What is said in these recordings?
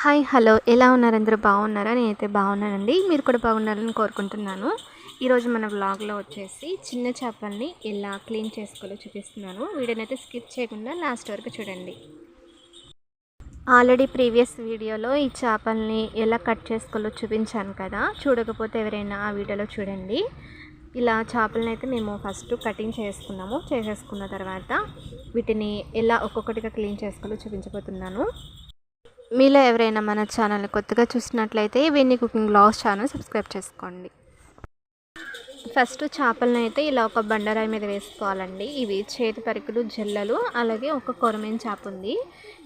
Hi hello. ఎలా ఉన్నారు? అందరూ బాగున్నారా? నేనైతే బాగున్నానండి. మీరు కూడా బాగున్నారని కోరుకుంటున్నాను. ఈరోజు మన వ్లాగ్లో వచ్చేసి చిన్న చేపల్ని ఎలా క్లీన్ చేసుకోవాలో చూపిస్తున్నాను. వీడియోనైతే స్కిప్ చేయకుండా లాస్ట్ వరకు చూడండి. ఆల్రెడీ ప్రీవియస్ వీడియోలో ఈ చేపల్ని ఎలా కట్ చేసుకోవాలో చూపించాను కదా. చూడకపోతే ఎవరైనా ఆ వీడియోలో చూడండి. ఇలా చేపలను అయితే మేము ఫస్ట్ కటింగ్ చేసుకున్నాము. చేసేసుకున్న తర్వాత వీటిని ఎలా ఒక్కొక్కటిగా క్లీన్ చేసుకోవాలో చూపించబోతున్నాను. మీలో ఎవరైనా మన ఛానల్ని కొత్తగా చూసినట్లయితే Venny cooking vlogs channel subscribe చేసుకోండి. ఫస్ట్ చేపలను అయితే ఇలా ఒక బండరాయి మీద వేసుకోవాలండి. ఇవి చేతి పరికలు జల్లలు అలాగే ఒక కొరమైన చేప ఉంది.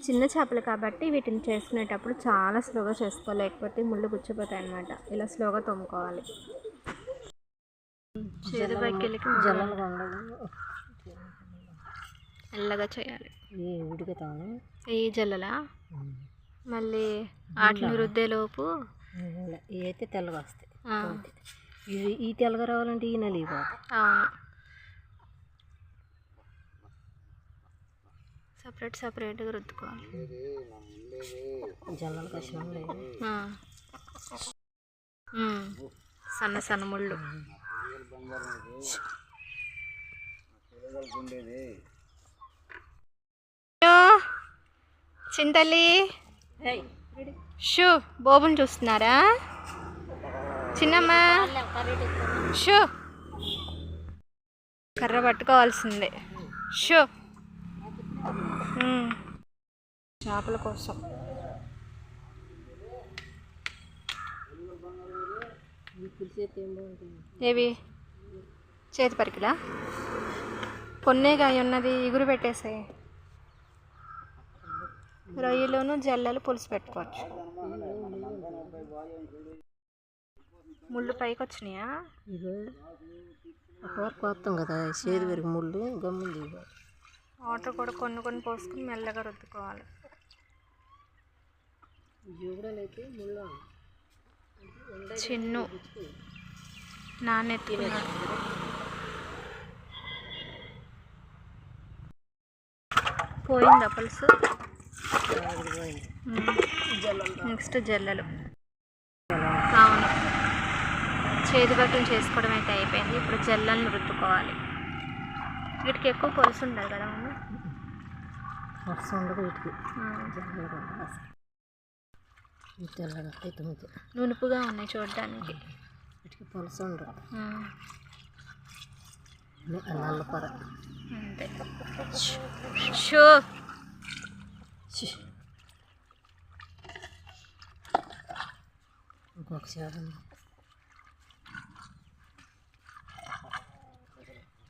చిన్న చేపలు కాబట్టి వీటిని చేసుకునేటప్పుడు చాలా స్లోగా చేసుకోవాలి. లేకపోతే ముళ్ళు గుచ్చిపోతాయి అనమాట ఇలా స్లోగా తోముకోవాలి. చేతి పరికలకి మెల్లగా చేయాలి. ఈ జల్లలా? మళ్ళీ వాటిని రుద్దేలోపు ఇవి అయితే తెల్లగా వస్తాయి ఇవి ఈ తెల్లగా రావాలంటే ఈ నలిగిపోతాయి అవును. సపరేట్ సపరేట్గా రుద్దుకోవాలి. జల్లలు కష్టం లేదు. సన్న సన్న ముళ్ళు. చింతల్లి. షూ బోబుని చూస్తున్నారా? చిన్నమ్మా. షూ. కర్ర పట్టుకోవాల్సిందే. షూ. చేపల కోసం. ఏవి? చేతి పరికిలా? పొన్నేగా ఉన్నది ఇగురు పెట్టేసాయి. రొయ్యలోను జల్లలు పులుసు పెట్టుకోవచ్చు. ముళ్ళు పైకి వచ్చినాయా వరకు వస్తాం కదా చేతి వరకు ముళ్ళు గమ్ములు వాటర్ కూడా కొన్ని కొన్ని పోసుకుని మెల్లగా రుద్దుకోవాలి. చిన్ను నాన్నెత్తుకున్నాడు పోయిందా పులుసు? నెక్స్ట్ జల్లలు. అవును చేతి బట్టలు చేసుకోవడం అయితే అయిపోయింది. ఇప్పుడు జల్లలను రుద్దుకోవాలి. వీటికి ఎక్కువ పులుసు ఉండదు కదా మమ్మీ? ఉండదు వీటికి. జల్లలు. నునుపుగా ఉన్నాయి చూడడానికి. వీటికి పులస ఉండదు. అంతే. షూ. ఇంకొక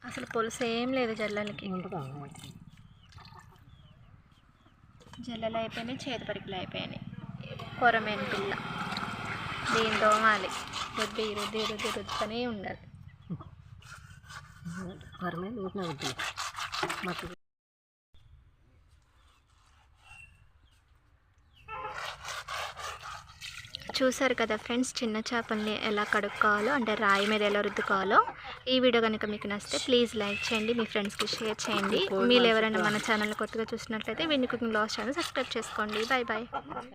అసలు పులుసు ఏం లేదు జల్లలకి. జల్లలు అయిపోయినాయి చేతి పరికలు అయిపోయినాయి. కొరమేన పిల్ల దీని తోమాలి. రుద్ది రుద్ది రుద్ది రుద్దుతూనే ఉండాలి. పరమే చూసారు కదా ఫ్రెండ్స్ చిన్న చేపల్ని ఎలా కడుక్కోవాలో అంటే రాయి మీద ఎలా రుద్దుకోవాలో ఈ వీడియో కనుక మీకు నచ్చితే ప్లీజ్ లైక్ చేయండి మీ ఫ్రెండ్స్కి షేర్ చేయండి. మీరు ఎవరైనా మన ఛానల్ కొత్తగా చూసినట్లయితే Vinny cooking loss channel subscribe చేసుకోండి. Bye bye